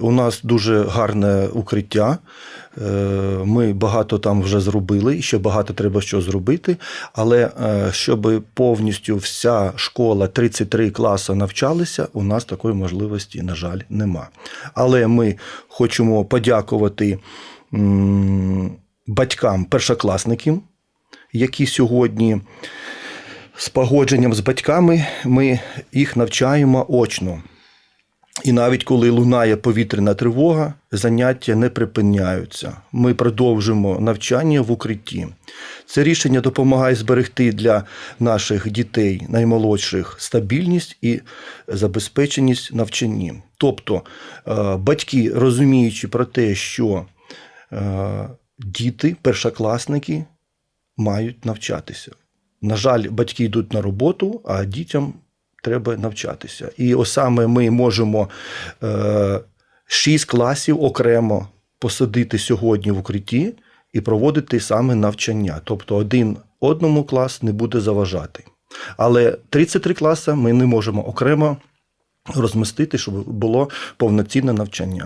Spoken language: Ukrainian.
У нас дуже гарне укриття. Е, Ми багато там вже зробили, і ще багато треба що зробити. Але е, щоб повністю вся школа 33 класи навчалися, у нас такої можливості, на жаль, нема. Але ми хочемо подякувати батькам першокласників, які сьогодні з погодженням з батьками ми їх навчаємо очно. І навіть коли лунає повітряна тривога, заняття не припиняються. Ми продовжимо навчання в укритті. Це рішення допомагає зберегти для наших дітей наймолодших стабільність і забезпеченість навчанні. Тобто е, батьки, розуміючи про те, що е, діти, першокласники мають навчатися. На жаль, батьки йдуть на роботу, а дітям треба навчатися. І ось саме ми можемо е, шість класів окремо посадити сьогодні в укритті і проводити саме навчання. Тобто один одному клас не буде заважати. Але 33 класи ми не можемо окремо розмістити, щоб було повноцінне навчання.